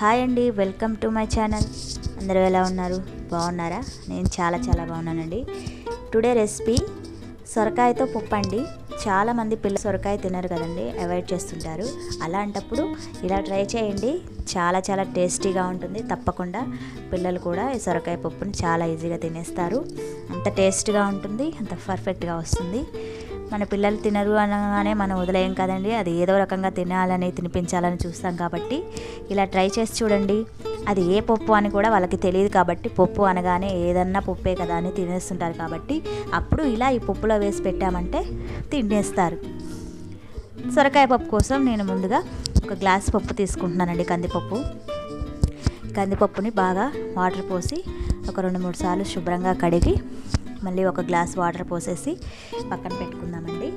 Hi అండి welcome to my channel. అందరూ ఎలా ఉన్నారు? బాగున్నారా? నేను చాలా చాలా బాగున్నానండి. టుడే రెసిపీ సొరకాయతో పప్పు అండి. చాలామంది పిల్లలు సొరకాయ తినరు కదండి అవాయిడ్ చేస్తుంటారు. అలాంటప్పుడు ఇలా ట్రై చేయండి. చాలా చాలా టేస్టీగా ఉంటుంది. తప్పకుండా పిల్లలు కూడా ఈ సొరకాయ పప్పుని చాలా ఈజీగా తినేస్తారు. అంత టేస్ట్గా ఉంటుంది అంత పర్ఫెక్ట్గా వస్తుంది. మన పిల్లలు తినరు అనగానే మనం వదిలేయం కదండి. అది ఏదో రకంగా తినాలని తినిపించాలని చూస్తాం కాబట్టి ఇలా ట్రై చేసి చూడండి. అది ఏ పప్పు అని కూడా వాళ్ళకి తెలియదు కాబట్టి పప్పు అనగానే ఏదన్నా పప్పే కదా అని తినేస్తుంటారు కాబట్టి అప్పుడు ఇలా ఈ పప్పులో వేసి పెట్టామంటే తినేస్తారు. సొరకాయ పప్పు కోసం నేను ముందుగా ఒక గ్లాస్ పప్పు తీసుకుంటున్నానండి కందిపప్పు. కందిపప్పుని బాగా వాటర్ పోసి ఒక రెండు మూడు సార్లు శుభ్రంగా కడిగి మళ్ళీ ఒక గ్లాస్ వాటర్ పోసేసి పక్కన పెట్టుకుందామండి.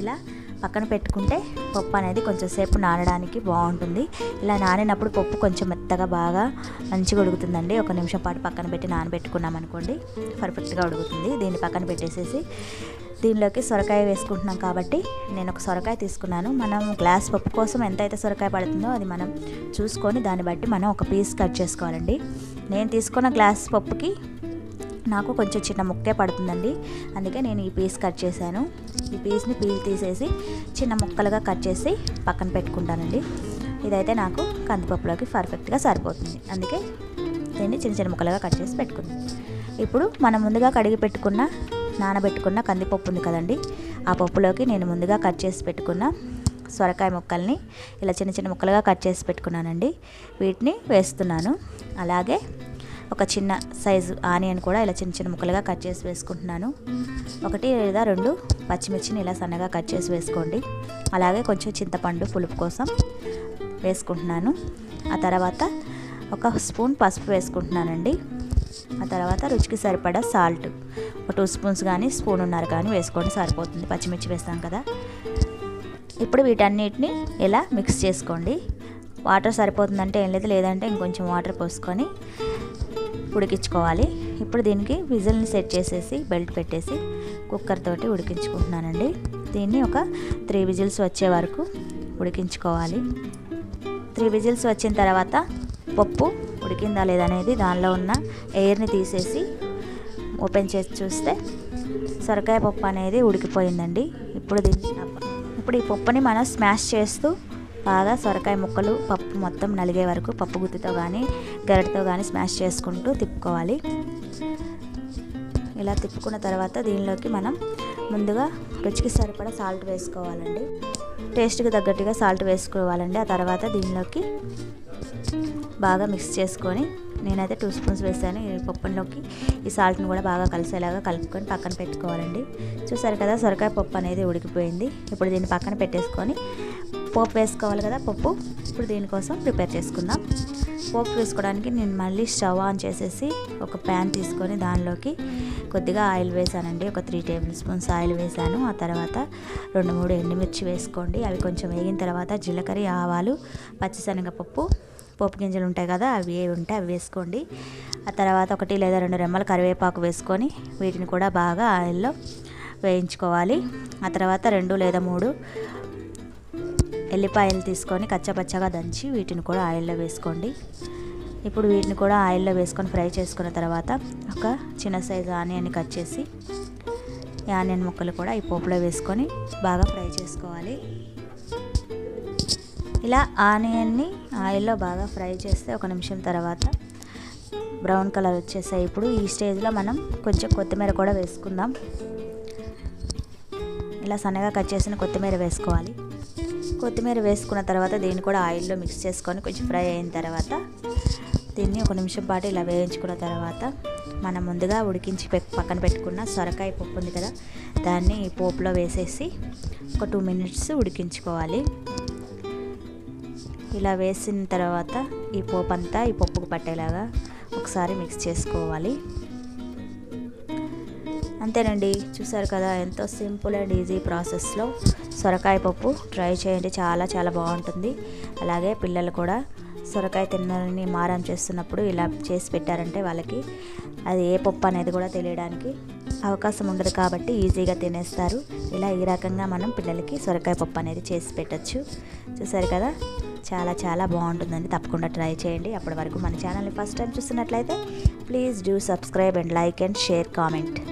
ఇలా పక్కన పెట్టుకుంటే పప్పు అనేది కొంచెం సేపు నానడానికి బాగుంటుంది. ఇలా నానినప్పుడు పప్పు కొంచెం మెత్తగా బాగా మంచిగా ఉడుకుతుందండి. ఒక నిమిషం పాటు పక్కన పెట్టి నానబెట్టుకున్నాం అనుకోండి పర్ఫెక్ట్గా ఉడుకుతుంది. దీన్ని పక్కన పెట్టేసేసి దీనిలోకి సొరకాయ వేసుకుంటున్నాం కాబట్టి నేను ఒక సొరకాయ తీసుకున్నాను. మనం గ్లాస్ పప్పు కోసం ఎంతైతే సొరకాయ పడుతుందో అది మనం చూసుకొని దాన్ని బట్టి మనం ఒక పీస్ కట్ చేసుకోవాలండి. నేను తీసుకున్న గ్లాస్ పప్పుకి నాకు కొంచెం చిన్న ముక్కే పడుతుందండి. అందుకే నేను ఈ పీస్ కట్ చేశాను. ఈ పీస్ని పీల్ తీసేసి చిన్న ముక్కలుగా కట్ చేసి పక్కన పెట్టుకుంటానండి. ఇదైతే నాకు కందిపప్పులోకి పర్ఫెక్ట్గా సరిపోతుంది. అందుకే దీన్ని చిన్న చిన్న ముక్కలుగా కట్ చేసి పెట్టుకుంది ఇప్పుడు మనం ముందుగా కడిగి పెట్టుకున్న నానబెట్టుకున్న కందిపప్పు ఉంది కదండి ఆ పప్పులోకి నేను ముందుగా కట్ చేసి పెట్టుకున్న సొరకాయ ముక్కల్ని ఇలా చిన్న చిన్న ముక్కలుగా కట్ చేసి పెట్టుకున్నానండి. వీటిని వేస్తున్నాను. అలాగే ఒక చిన్న సైజు ఆనియన్ కూడా ఇలా చిన్న చిన్న ముక్కలుగా కట్ చేసి వేసుకుంటున్నాను. ఒకటి లేదా రెండు పచ్చిమిర్చిని ఇలా సన్నగా కట్ చేసి వేసుకోండి. అలాగే కొంచెం చింతపండు పులుపు కోసం వేసుకుంటున్నాను. ఆ తర్వాత ఒక స్పూన్ పసుపు వేసుకుంటున్నానండి. ఆ తర్వాత రుచికి సరిపడా సాల్ట్. ఒక టూ స్పూన్స్ కానీ స్పూన్ ఉన్నారు కానీ వేసుకోండి సరిపోతుంది. పచ్చిమిర్చి వేస్తాం కదా. ఇప్పుడు వీటన్నిటిని ఇలా మిక్స్ చేసుకోండి. వాటర్ సరిపోతుందంటే ఏం లేదు లేదంటే ఇంకొంచెం వాటర్ పోసుకొని ఉడికించుకోవాలి. ఇప్పుడు దీనికి విజిల్ని సెట్ చేసేసి బెల్ట్ పెట్టేసి కుక్కర్ తోటి ఉడికించుకుంటున్నానండి. దీన్ని ఒక త్రీ విజిల్స్ వచ్చే వరకు ఉడికించుకోవాలి. త్రీ విజిల్స్ వచ్చిన తర్వాత పప్పు ఉడికిందా లేదనేది దానిలో ఉన్న ఎయిర్ని తీసేసి ఓపెన్ చేసి చూస్తే సొరకాయ పప్పు అనేది ఉడికిపోయిందండి. ఇప్పుడు దీన్ని ఇప్పుడు ఈ పప్పుని మనం స్మాష్ చేస్తూ బాగా సొరకాయ ముక్కలు పప్పు మొత్తం నలిగే వరకు పప్పు గుత్తితో కానీ గరిటతో కానీ స్మాష్ చేసుకుంటూ తిప్పుకోవాలి. ఇలా తిప్పుకున్న తర్వాత దీనిలోకి మనం ముందుగా రుచికి సరిపడా సాల్ట్ వేసుకోవాలండి. టేస్ట్కి తగ్గట్టుగా సాల్ట్ వేసుకోవాలండి. ఆ తర్వాత దీనిలోకి బాగా మిక్స్ చేసుకొని నేనైతే టూ స్పూన్స్ వేసాను. ఈ పప్పులోకి ఈ సాల్ట్ని కూడా బాగా కలిసేలాగా కలుపుకొని పక్కన పెట్టుకోవాలండి. చూసారు కదా సొరకాయ పప్పు అనేది ఉడికిపోయింది. ఇప్పుడు దీన్ని పక్కన పెట్టేసుకొని పోపు వేసుకోవాలి కదా పప్పు. ఇప్పుడు దీనికోసం ప్రిపేర్ చేసుకుందాం. పోపు వేసుకోవడానికి నేను మళ్ళీ స్టవ్ ఆన్ చేసేసి ఒక ప్యాన్ తీసుకొని దానిలోకి కొద్దిగా ఆయిల్ వేసానండి. ఒక త్రీ టేబుల్ స్పూన్స్ ఆయిల్ వేసాను. ఆ తర్వాత రెండు మూడు ఎండుమిర్చి వేసుకోండి. అవి కొంచెం వేగిన తర్వాత జీలకర్ర ఆవాలు పచ్చిశనగపప్పు పోపు గింజలు ఉంటాయి కదా అవి ఏవి ఉంటే అవి వేసుకోండి. ఆ తర్వాత ఒకటి లేదా రెండు రెమ్మల కరివేపాకు వేసుకొని వీటిని కూడా బాగా ఆయిల్లో వేయించుకోవాలి. ఆ తర్వాత రెండు లేదా మూడు ఎల్లిపాయలు తీసుకొని కచ్చపచ్చగా దంచి వీటిని కూడా ఆయిల్లో వేసుకోండి. ఇప్పుడు వీటిని కూడా ఆయిల్లో వేసుకొని ఫ్రై చేసుకున్న తర్వాత ఒక చిన్న సైజు ఆనియన్ కట్ చేసి ఈ ఆనియన్ ముక్కలు కూడా ఈ పోపులో వేసుకొని బాగా ఫ్రై చేసుకోవాలి. ఇలా ఆనియన్ని ఆయిల్లో బాగా ఫ్రై చేస్తే ఒక నిమిషం తర్వాత బ్రౌన్ కలర్ వచ్చేసాయి. ఇప్పుడు ఈ స్టేజ్లో మనం కొంచెం కొత్తిమీర కూడా వేసుకుందాం. ఇలా సన్నగా కట్ చేసిన కొత్తిమీర వేసుకోవాలి. కొత్తిమీర వేసుకున్న తర్వాత దీన్ని కూడా ఆయిల్లో మిక్స్ చేసుకొని కొంచెం ఫ్రై అయిన తర్వాత దీన్ని ఒక నిమిషం పాటు ఇలా వేయించుకున్న తర్వాత మనం ముందుగా ఉడికించి పక్కన పెట్టుకున్న సొరకాయ పప్పు ఉంది కదా దాన్ని పోపులో వేసేసి ఒక టూ మినిట్స్ ఉడికించుకోవాలి. ఇలా వేసిన తర్వాత ఈ పోపు అంతా ఈ పప్పుకు పట్టేలాగా ఒకసారి మిక్స్ చేసుకోవాలి. అంతేనండి. చూసారు కదా ఎంతో సింపుల్ అండ్ ఈజీ ప్రాసెస్లో సొరకాయ పప్పు ట్రై చేయండి. చాలా చాలా బాగుంటుంది. అలాగే పిల్లలు కూడా సొరకాయ తిన్నారని మారం చేస్తున్నప్పుడు ఇలా చేసి పెట్టారంటే వాళ్ళకి అది ఏ పప్పు అనేది కూడా తెలియడానికి అవకాశం ఉండదు కాబట్టి ఈజీగా తినేస్తారు. ఇలా ఈ రకంగా మనం పిల్లలకి సొరకాయ పప్పు అనేది చేసి పెట్టచ్చు. చూసారు కదా చాలా చాలా బాగుంటుందండి. తప్పకుండా ట్రై చేయండి. అప్పటి వరకు మన ఛానల్ని ఫస్ట్ టైం చూస్తున్నట్లయితే please do subscribe and like and share comment.